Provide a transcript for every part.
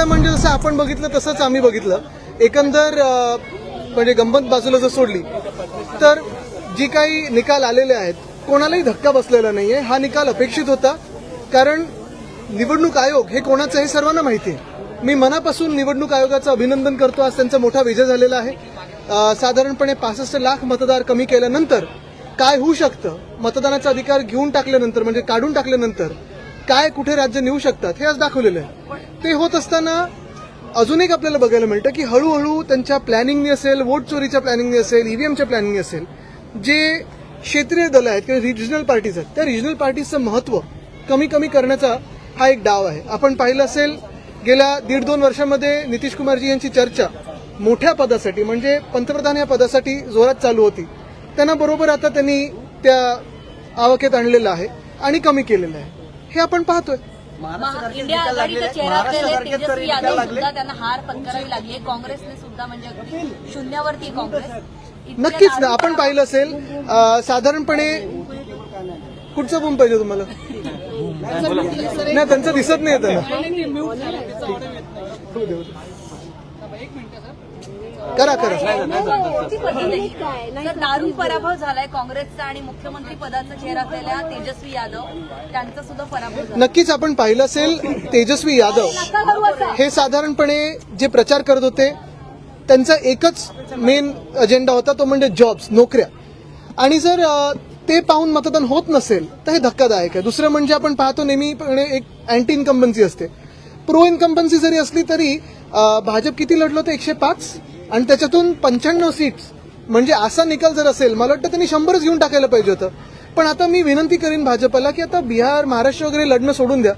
आता म्हणजे जसं आपण बघितलं तसंच आम्ही बघितलं. एकंदर म्हणजे गंमत बाजूला जर सोडली तर जी काही निकाल आलेले आहेत कोणालाही धक्का बसलेला नाहीये. हा निकाल अपेक्षित होता कारण निवडणूक आयोग हे कोणाचं हे सर्वांना माहिती आहे. मी मनापासून निवडणूक आयोगाचं अभिनंदन करतो. आज त्यांचा मोठा विजय झालेला आहे. साधारणपणे पासष्ट लाख मतदार कमी केल्यानंतर काय होऊ शकतं? मतदानाचा अधिकार घेऊन टाकल्यानंतर म्हणजे काढून टाकल्यानंतर काय कुठे राज्य नेऊ शकतात हे आज दाखवलेलं आहे. ते होत असताना अजून एक आपल्याला बघायला मिळतं की हळूहळू त्यांच्या प्लॅनिंगनी असेल वोट चोरीच्या प्लॅनिंगनी असेल ईव्हीएमच्या प्लॅनिंगनी असेल जे क्षेत्रीय दल आहेत किंवा रिजनल पार्टीज आहेत त्या रिजनल पार्टीजचं महत्त्व कमी कमी करण्याचा हा एक डाव आहे. आपण पाहिलं असेल गेल्या दीड दोन वर्षामध्ये नितीश कुमारजी यांची चर्चा मोठ्या पदासाठी म्हणजे पंतप्रधान या पदासाठी जोरात चालू होती. त्यांना बरोबर आता त्यांनी त्या आवकेत आणलेलं आहे आणि कमी केलेलं आहे. हे आपण पाहतोय. महा- इंडिया आघाडीचा चेहरा असलेले तेजस्वी यादव सुद्धा त्यांना हार पत्करावी लागली. काँग्रेसने सुद्धा म्हणजे अगदी शून्यावरती आहे काँग्रेस. नक्कीच ना आपण पाहिलं असेल. साधारणपणे कुठचा बूम पाहिजे तुम्हाला? नाही त्यांचं दिसत नाही त्यांना करा करा? जर दारुण पराभव झालाय काँग्रेसचा आणि मुख्यमंत्री पदाचा चेहरा असलेल्या तेजस्वी यादव त्यांचा सुद्धा पराभव झाला नक्कीच आपण पाहिलं असेल तेजस्वी यादव. हे साधारणपणे जे प्रचार करत होते त्यांचा एकच मेन अजेंडा होता तो म्हणजे जॉब्स नोकऱ्या. आणि जर ते पाहून मतदान होत नसेल तर हे धक्कादायक आहे. दुसरं म्हणजे आपण पाहतो नेहमीपणे एक अँटी इन्कम्बन्सी असते. प्रो इन्कम्बन्सी जरी असली तरी भाजप किती लढलं होतं? एकशे पाच? आणि त्याच्यातून पंच्याण्णव सीट्स म्हणजे असा निकाल जर असेल मला वाटतं त्यांनी शंभरच घेऊन टाकायला पाहिजे होतं. पण आता मी विनंती करीन भाजपला की आता बिहार महाराष्ट्र वगैरे लढणं सोडून द्या.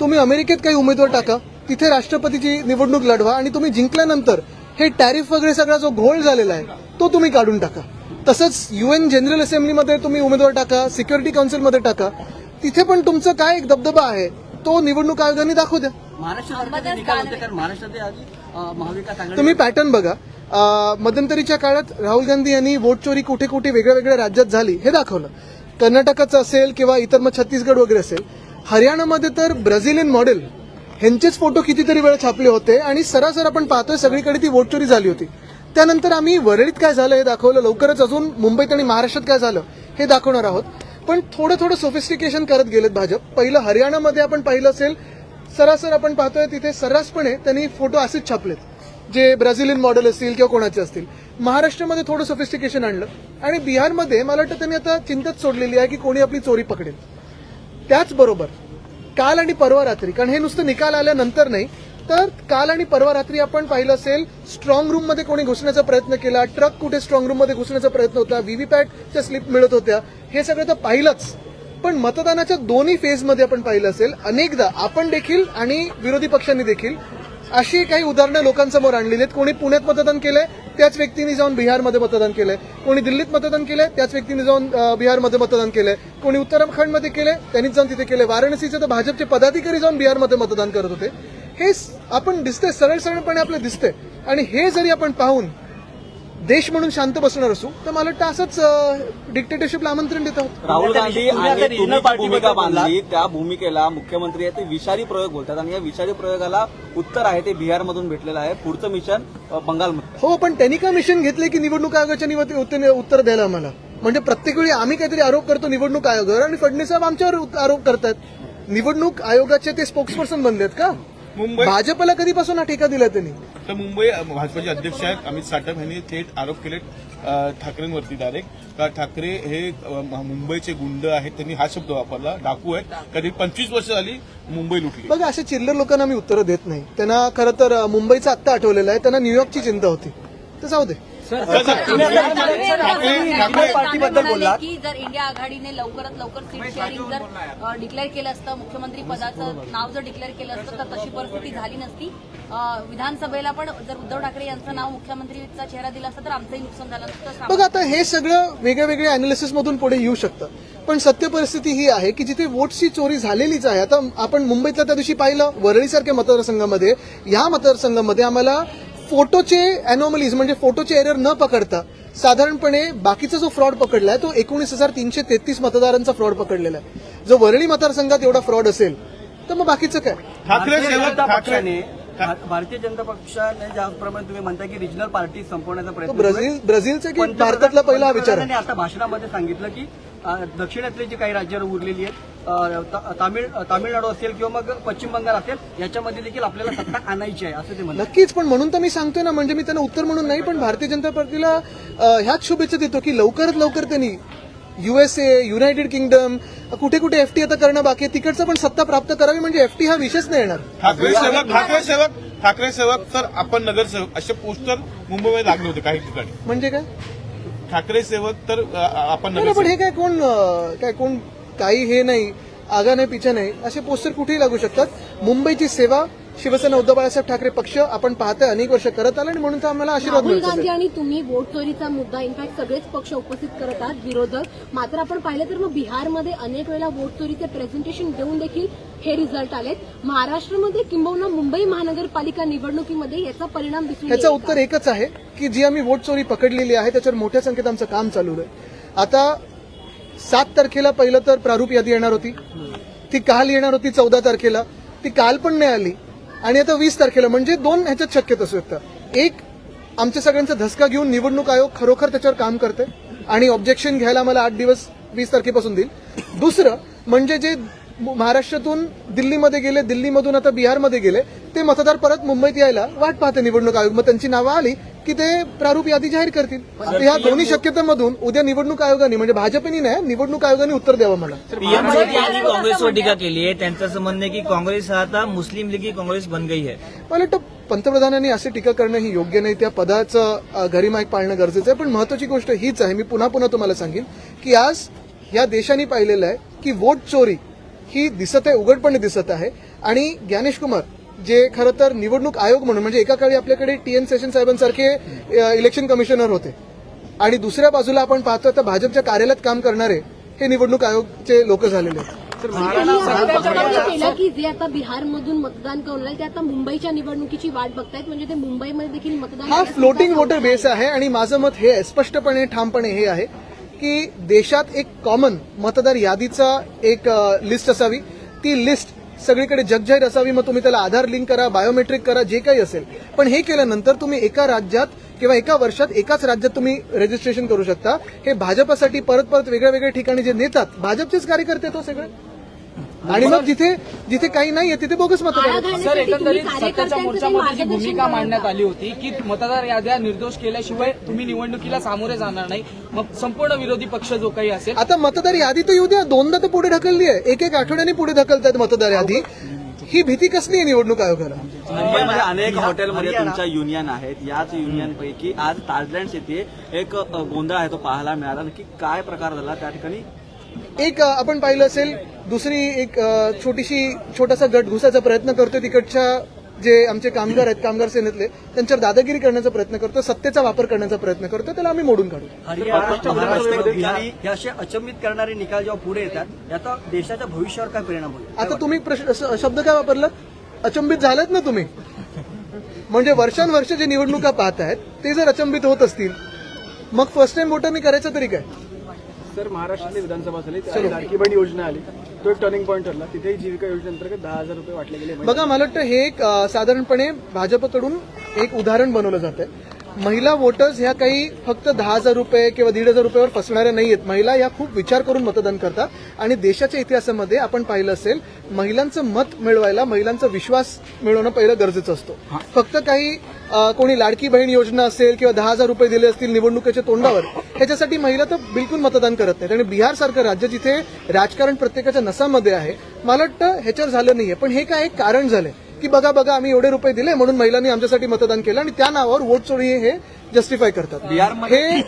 तुम्ही अमेरिकेत काही उमेदवार टाका तिथे राष्ट्रपतीची निवडणूक लढवा आणि तुम्ही जिंकल्यानंतर हे टॅरिफ वगैरे सगळा जो घोळ झालेला आहे तो तुम्ही काढून टाका. तसंच युएन जनरल असेंब्लीमध्ये तुम्ही उमेदवार टाका सिक्युरिटी काउन्सिलमध्ये टाका. तिथे पण तुमचं काय एक दबदबा आहे तो निवडणूक आयोगाने दाखवू द्या. महाराष्ट्र महाराष्ट्रात तुम्ही पॅटर्न बघा. मध्यंतरीच्या काळात राहुल गांधी यांनी वोट चोरी कुठे कुठे वेगळ्या वेगळ्या राज्यात झाली हे दाखवलं. कर्नाटकाचं असेल किंवा इतर मग छत्तीसगड वगैरे असेल हरियाणामध्ये तर ब्राझिलियन मॉडेल ह्यांचेच फोटो कितीतरी वेळ छापले होते आणि सरासर आपण पाहतोय सगळीकडे ती वोट चोरी झाली होती. त्यानंतर आम्ही वरळीत काय झालं हे दाखवलं लवकरच अजून मुंबईत आणि महाराष्ट्रात काय झालं हे दाखवणार आहोत. पण थोडं थोडं सोफिस्टिकेशन करत गेलेत भाजप. पहिलं हरियाणामध्ये आपण पाहिलं असेल सरासर आपण पाहतोय तिथे सर्रासपणे त्यांनी फोटो असेच छापलेत. जे ब्राझिलियन मॉडेल असतील किंवा कोणाचे असतील महाराष्ट्रामध्ये थोडं सोफिस्टिकेशन आणलं. आणि बिहारमध्ये मला वाटतं त्यांनी आता चिंताच सोडलेली आहे की कोणी आपली चोरी पकडेल. त्याचबरोबर काल आणि परवा रात्री कारण हे नुसतं निकाल आल्यानंतर नाही तर काल आणि परवा रात्री आपण पाहिलं असेल स्ट्रॉंग रूममध्ये कोणी घुसण्याचा प्रयत्न केला ट्रक कुठे स्ट्रॉंग रूममध्ये घुसण्याचा प्रयत्न होता व्हीव्हीपॅटच्या स्लिप मिळत होत्या हे सगळं तर पाहिलंच. पण मतदानाच्या दोन्ही फेजमध्ये आपण पाहिलं असेल अनेकदा आपण देखील आणि विरोधी पक्षांनी देखील अशी काही उदाहरणं लोकांसमोर आणलेली आहेत. कोणी पुण्यात मतदान केलंय त्याच व्यक्तीने जाऊन बिहारमध्ये मतदान केलंय. कोणी दिल्लीत मतदान केलंय त्याच व्यक्तीने जाऊन बिहारमध्ये मतदान केलंय. कोणी उत्तराखंडमध्ये केले त्यांनीच जाऊन तिथे केले वाराणसीचे तर भाजपचे पदाधिकारी जाऊन बिहारमध्ये मतदान करत होते. हे आपण दिसते सरळ सरळपणे आपलं दिसते आणि हे जरी आपण पाहून देश म्हणून शांत बसणार असू तर मला वाटतं असंच डिक्टेटरशिपला आमंत्रण देत आहोत. राहुल गांधी आणि तुम्ही जी भूमिका. बांधली त्या भूमिकेला मुख्यमंत्री आहे ते विषारी प्रयोग बोलतात आणि या विषारी प्रयोगाला उत्तर आहे ते बिहारमधून भेटलेलं आहे. पुढचं मिशन बंगालमध्ये. हो पण त्यांनी का मिशन घेतले की निवडणूक आयोगाच्या निवड- उत्तर उत्तर द्यायला आम्हाला? म्हणजे प्रत्येक वेळी आम्ही काहीतरी आरोप करतो निवडणूक आयोगावर आणि फडणवीस साहेब आमच्यावर आरोप करतात निवडणूक आयोगाचे ते स्पोक्सपर्सन बनलेत का? मुंबई भाजपला कधीपासून हा ठेका दिला त्यांनी? तर मुंबई भाजपचे अध्यक्ष आहेत अमित साटम यांनी थेट आरोप केले ठाकरेंवरती डायरेक्ट का ठाकरे हे मुंबईचे गुंड आहेत त्यांनी हा शब्द वापरला डाकू आहेत. कधी पंचवीस वर्ष झाली मुंबई लुटली. बघा अशा चिल्लर लोकांना मी उत्तरं देत नाही. त्यांना खरं तर मुंबईचं आत्ता आठवलेलं आहे. त्यांना न्यूयॉर्कची चिंता होती. तर जाऊ दे. Regional party बद्दल म्हणाले बोललात. की जर इंडिया आघाडीने लवकरात लवकर सीट शेअरिंग जर डिक्लेअर केलं असतं मुख्यमंत्री पदाचं नाव जर डिक्लेअर केलं असतं तर तशी परिस्थिती झाली नसती. विधानसभेला पण जर उद्धव ठाकरे यांचं नाव मुख्यमंत्रीचा चेहरा दिला असतं तर आमचंही नुकसान झालं असतं बघा आता हे सगळं वेगळ्या वेगळ्या अनालिसिस मधून पुढे येऊ शकतं. पण सत्य परिस्थिती ही आहे की जिथे वोटची चोरी झालेलीच आहे. आता आपण मुंबईतल्या त्या दिवशी पाहिलं वरळीसारख्या मतदारसंघामध्ये. या मतदारसंघामध्ये आम्हाला फोटोचे अनॉमलीज म्हणजे फोटोचे एरर न पकडता साधारणपणे बाकीचा जो फ्रॉड पकडलाय तो एकोणीस हजार तीनशे तेहतीस मतदारांचा फ्रॉड पकडलेला आहे जो वरळी मतदारसंघात एवढा फ्रॉड असेल तर मग बाकीचं काय ठाकरे पक्षाने भारतीय जनता पक्षाने ज्याप्रमाणे तुम्ही म्हणता की रिजनल पार्टी संपवण्याचा प्रयत्न. ब्राझील ब्राझीलचा की भारतातला पहिला विचार आता भाषणामध्ये सांगितलं की दक्षिणेतली जी काही राज्य उरलेली आहेत तामिळ तामिळनाडू असेल किंवा मग पश्चिम बंगाल असेल याच्यामध्ये देखील आपल्याला सत्ता आणायची आहे असं ते म्हणतात. नक्कीच पण म्हणून तर मी सांगतोय ना म्हणजे मी त्यांना उत्तर म्हणून नाही पण भारतीय जनता पार्टीला ह्याच शुभेच्छा देतो की लवकरात लवकर त्यांनी युएसए युनायटेड किंगडम कुठे कुठे एफटी आता करणं बाकी आहे तिकडचं पण सत्ता प्राप्त करावी म्हणजे एफटी हा विषयच नाही येणार. ठाकरे सेवक ठाकरे सेवक ठाकरे सेवक तर आपण नगरसेवक असे पोस्टर मुंबईमध्ये लागले होते काही ठिकाणी. म्हणजे काय? ठाकरे सेवक तर आपण पण हे काय कोण काय कोण काही हे नाही आगा नाही पिछा नाही असे पोस्टर कुठेही लागू शकतात. मुंबईची सेवा शिवसेना उद्धव बाळासाहेब ठाकरे पक्ष आपण पाहतोय अनेक वर्ष करत आला आणि म्हणून तर आम्हाला आशीर्वाद राहुल गांधी आणि तुम्ही वोट चोरीचा मुद्दा इनफॅक्ट सगळेच पक्ष उपस्थित करत आहात विरोधक. मात्र आपण पाहिलं तर मग बिहारमध्ये अनेक वेळा वोट चोरीचे प्रेझेंटेशन देऊन देखील हे रिझल्ट आलेत. महाराष्ट्रामध्ये किंबहुना मुंबई महानगरपालिका निवडणुकीमध्ये याचा परिणाम दिसून येईल उत्तर? एकच आहे की जी आम्ही वोट चोरी पकडलेली आहे त्याच्यावर मोठ्या संख्येत आमचं काम चालू आहे. आता सात तारखेला पहिलं तर प्रारूप यादी येणार होती. ती काल येणार होती चौदा तारखेला. ती काल पण नाही आली. आणि आता वीस तारखेला म्हणजे दोन ह्याच्यात शक्यता असू शकतं एक आमच्या सगळ्यांचा धसका घेऊन निवडणूक आयोग खरोखर त्याच्यावर काम करते आणि ऑब्जेक्शन घ्यायला मला आठ दिवस वीस तारखेपासून देईल. दुसरं म्हणजे जे महाराष्ट्रातून दिल्लीमध्ये गेले दिल्लीमधून आता बिहारमध्ये गेले ते मतदार परत मुंबईत यायला वाट पाहते निवडणूक आयोग. मग त्यांची नावं आली की ते प्रारूप यादी जाहीर करतील. आता ह्या दोन्ही शक्यतेमधून उद्या निवडणूक आयोगाने म्हणजे भाजपने नाही निवडणूक आयोगाने उत्तर द्यावं मला पीएम मोदी यांनी काँग्रेसवर टीका केली आहे. त्यांचं असं म्हणणं आहे की काँग्रेस हा आता मुस्लिम लीगी काँग्रेस बन गई है मला वाटतं पंतप्रधानांनी अशी टीका करणं ही योग्य नाही. त्या पदाचं अ, गरिमाईक पाळणं गरजेचं आहे. पण महत्वाची गोष्ट हीच आहे. मी पुन्हा पुन्हा तुम्हाला सांगेन की आज या देशाने पाहिलेलं आहे की वोट चोरी ही दिसत आहे उघडपणे दिसत आहे. आणि ज्ञानेश कुमार जे खरं तर निवडणूक आयोग म्हणून म्हणजे एका काळी आपल्याकडे टी एन सेशन साहेबांसारखे इलेक्शन कमिशनर होते. आणि दुसऱ्या बाजूला आपण पाहतो आता भाजपच्या कार्यालयात काम करणारे हे निवडणूक आयोगचे लोक झालेले आहेत. केलं की जे आता बिहारमधून मतदान करून ते आता मुंबईच्या निवडणुकीची वाट बघतायत म्हणजे ते मुंबईमध्ये देखील मतदान हा फ्लोटिंग वोटर बेस आहे आणि माझं मत हे आहे स्पष्टपणे ठामपणे हे आहे की देशात एक कॉमन मतदार यादीचा एक लिस्ट असावी. ती लिस्ट सगळीकडे जगजाहीर असावी मग तुम्ही त्याला आधार लिंक करा बायोमेट्रिक करा जे काही असेल. पण हे केल्यानंतर तुम्ही एका राज्यात किंवा एका वर्षात एकाच राज्यात तुम्ही रजिस्ट्रेशन करू शकता. हे भाजपासाठी परत परत वेगळ्या वेगळ्या ठिकाणी जे नेतात भाजपचेच कार्यकर्ते तो हो सगळे. आणि मग जिथे जिथे काही नाहीये तिथे बोगस मतदार सर एकंदरीत सत्ताच्या मोर्चामध्ये जी भूमिका. मांडण्यात आली होती की मतदार याद्या निर्दोष केल्याशिवाय तुम्ही निवडणुकीला सामोरे जाणार नाही. मग संपूर्ण विरोधी पक्ष जो काही असेल आता मतदार यादी तर येऊ द्या दोनदा तर पुढे ढकलली आहे. एक एक आठवड्याने पुढे ढकलतात मतदार यादी. ही भीती कसली आहे निवडणूक आयोगाला? मुंबईमध्ये अनेक हॉटेलमध्ये तुमच्या युनियन आहेत. याच युनियन पैकी आज ताजलँड्स येथे एक गोंधळ आहे तो पाहायला मिळाला. नक्की काय प्रकार झाला? त्या ठिकाणी एक आपण पाहिलं असेल दुसरी एक छोटीशी छोटासा गट घुसायचा प्रयत्न करतोय तिकडच्या जे आमचे कामगार आहेत कामगार सेनेतले त्यांच्यावर दादागिरी करण्याचा प्रयत्न करतो सत्तेचा वापर करण्याचा प्रयत्न करतो त्याला आम्ही मोडून काढू. हे असे अचंबित करणारे निकाल जेव्हा पुढे येतात याचा देशाच्या भविष्यावर काय परिणाम होईल? आता तुम्ही शब्द काय वापरला? अचंबित झालात ना तुम्ही? म्हणजे वर्षानुवर्ष जे निवडणुका पाहतायत ते जर अचंबित होत असतील मग फर्स्ट टाइम वोटरनी करायचं तरी काय? सर महाराष्ट्रातली विधानसभा झाली त्यावेळी लाडकी बहीण योजना आली. तो एक टर्निंग पॉईंट ठरला. तिथेही जीविका योजनेअंतर्गत दहा हजार रुपये वाटले गेले. बघा मला वाटतं हे एक साधारणपणे भाजपकडून एक उदाहरण बनवलं जात महिला वोटर्स ह्या काही फक्त दहा हजार रुपये किंवा दीड हजार रुपयावर फसणाऱ्या नाही आहेत महिला या खूप विचार करून मतदान करतात. आणि देशाच्या इतिहासामध्ये आपण पाहिलं असेल महिलांचं मत मिळवायला महिलांचा विश्वास मिळवणं पहिलं गरजेचं असतो. फक्त काही कोणी लाडकी बहीण योजना असेल किंवा दहा हजार रुपये दिले असतील निवडणुकीच्या तोंडावर ह्याच्यासाठी महिला तर बिलकुल मतदान करत नाहीत. आणि बिहार सारखं राज्य जिथे राजकारण प्रत्येकाच्या नसामध्ये आहे मला वाटतं ह्याच्यावर झालं नाहीये. पण हे काय एक कारण झालंय की बघा बघा आम्ही एवढे रुपये दिले म्हणून महिलांनी आमच्यासाठी मतदान केलं आणि त्या नावावर वोट चोरी हे जस्टिफाय करतात. हे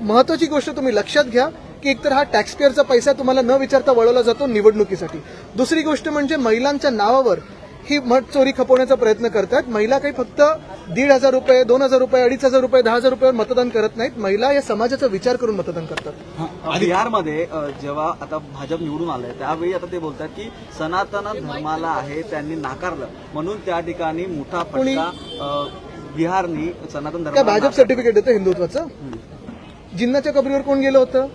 महत्वाची गोष्ट तुम्ही लक्षात घ्या की एकतर हा टॅक्सपेअरचा पैसा तुम्हाला न विचारता वळवला जातो निवडणुकीसाठी. दुसरी गोष्ट म्हणजे महिलांच्या नावावर ही मत चोरी खपवण्याचा प्रयत्न करतात. महिला काही फक्त दीड हजार रुपये दोन हजार रुपये अडीच हजार रुपये दहा हजार रुपयावर मतदान करत नाहीत. महिला या समाजाचा विचार करून मतदान करतात. बिहारमध्ये जेव्हा आता भाजप निवडून आलंय त्यावेळी आता ते बोलतात की सनातन धर्माला आहे त्यांनी नाकारलं. म्हणून त्या ठिकाणी मोठा कोणी? फटका बिहारनी सनातन काय धर्माला भाजप सर्टिफिकेट देतं हिंदुत्वाचं. जिन्नाच्या कबरीवर कोण गेलं होतं?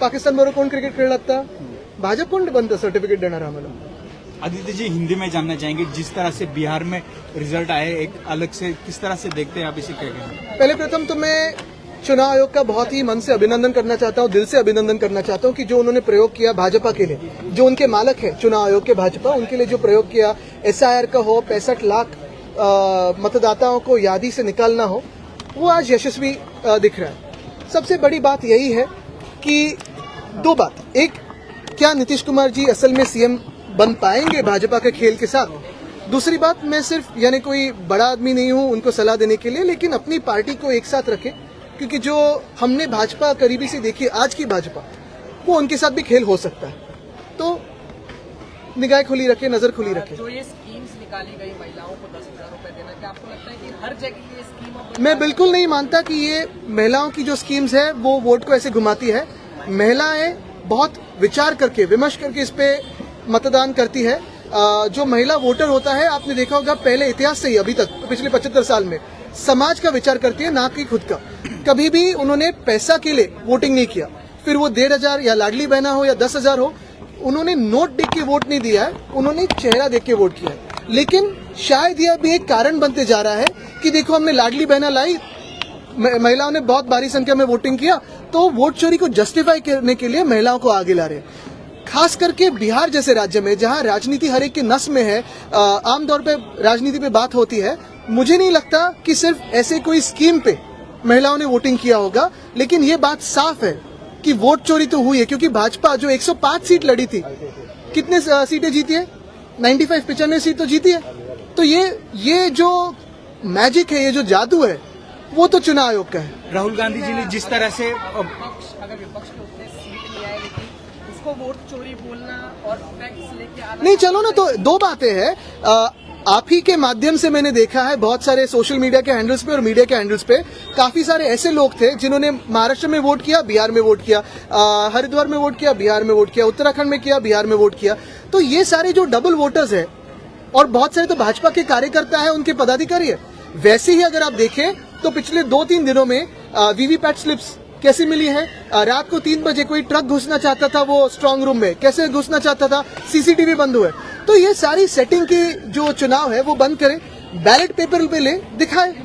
पाकिस्तान बरोबर कोण क्रिकेट खेळलं आता? भाजप कोण बनतं सर्टिफिकेट देणार आम्हाला? आदित्य जी, हिंदी में जानना चाहेंगे, जिस तरह से बिहार में रिज़ल्ट आए, एक अलग से, किस तरह से देखते हैं आप इसे कहेंगे पहले प्रथम तो मैं चुनाव आयोग का बहुत ही मन से अभिनंदन करना चाहता हूँ, दिल से अभिनंदन करना चाहता हूँ कि जो उन्होंने प्रयोग किया भाजपा के लिए, जो उनके मालक है चुनाव आयोग के भाजपा, उनके लिए जो प्रयोग किया एसआईआर का हो, पैंसठ लाख मतदाताओं को यादी से निकालना हो, वो आज यशस्वी दिख रहा है। सबसे बड़ी बात यही है कि दो बात। एक, क्या नीतीश कुमार जी असल में सीएम बन पाएँगे भाजपा के खेल के साथ? दूसरी बात मैं सिर्फ़ यानी कोई बड़ा आदमी नहीं हूँ उनको सलाह देने के लिए लेकिन अपनी पार्टी को एक साथ रखें क्योंकि जो हमने भाजपा करीबी से देखी आज की भाजपा वो उनके साथ भी खेल हो सकता है। तो निगाह खुली रखे नज़र खुली रखे। जो ये स्कीम्स निकाली गई महिलाओं को दस हज़ार रुपए देना क्या आपको लगता है कि हर जगह ये स्कीम मैं बिल्कुल नहीं मानता कि ये महिलाओं की जो स्कीम्स है वो वोट को ऐसे घुमाती है। महिलाएँ बहुत विचार करके विमर्श करके इस पे मतदान करती है। जो महिला वोटर होता है, आपने देखा होगा पहले इतिहास से ही, अभी तक, पिछले पचहत्तर साल में, समाज का विचार करती है, ना कि खुद का। कभी भी उन्होंने पैसा के लिए वोटिंग नहीं किया। फिर वो डेढ़ हज़ार या लाडली बहना हो या दस हज़ार हो, उन्होंने नोट देख के वोट नहीं दिया है, उन्होंने चेहरा देख के वोट किया है। लेकिन शायद यह भी एक कारण बनते जा रहा है कि देखो, हमने लाडली बहना लाई महिलाओं ने बहुत भारी संख्या में वोटिंग किया तो वोट चोरी को जस्टिफाई करने के लिए महिलाओं को आगे ला रहे हैं। खास करके बिहार जैसे राज्य में, जहाँ राजनीति हर एक के नस में है आमतौर पे राजनीति पे बात होती है, मुझे नहीं लगता कि सिर्फ़ ऐसे कोई स्कीम पे महिलाओं ने वोटिंग किया होगा, लेकिन ये बात साफ़ है कि वोट चोरी तो हुई है, क्योंकि भाजपा जो 105 सीट लड़ी थी, कितने सीटें जीती है? 95 पिचानवे सीट तो जीती है। तो ये ये जो मैजिक है, ये जो जादू है, वो तो चुनाव आयोग का है। राहुल गांधी जी ने जिस तरह से अ, विपक्ष अगर विपक्ष के उतने सीट नहीं आए उसको वोट चोरी बोलना और फैक्ट्स लेके आना नहीं, चलो ना तो दो बातें हैं। आप ही के माध्यम से मैंने देखा है, बहुत सारे सोशल मीडिया के हैंडल्स पे और मीडिया के हैंडल्स पे काफ़ी सारे ऐसे लोग थे जिन्होंने महाराष्ट्र में वोट किया, बिहार में वोट किया हरिद्वार में वोट किया, बिहार में वोट किया, उत्तराखंड में किया, बिहार में वोट किया। तो ये सारे जो डबल वोटर्स है और बहुत सारे तो भाजपा के कार्यकर्ता है, उनके पदाधिकारी है, वैसे ही अगर आप देखें तो पिछले दो तीन दिनों में वीवीपैट स्लिप्स कैसी मिली है? रात को तीन बजे कोई ट्रक घुसना चाहता था वो स्ट्रांग रूम में। कैसे घुसना चाहता था? सीसीटीवी बंद हुए। तो ये सारी सेटिंग की जो चुनाव है वो बंद करें। बैलेट पेपर पे ले दिखाए। तो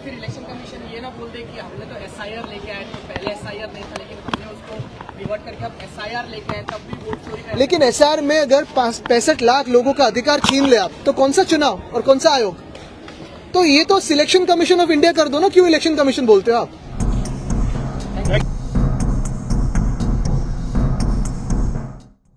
लेकिन एस आई एसआर में अगर पैंसठ लाख लोगों का अधिकार छीन ले आप तो कौन सा चुनाव और कौन सा आयोग? तो ये तो सिलेक्शन कमीशन ऑफ़ इंडिया कर दो ना क्यों इलेक्शन कमीशन बोलते हो आप?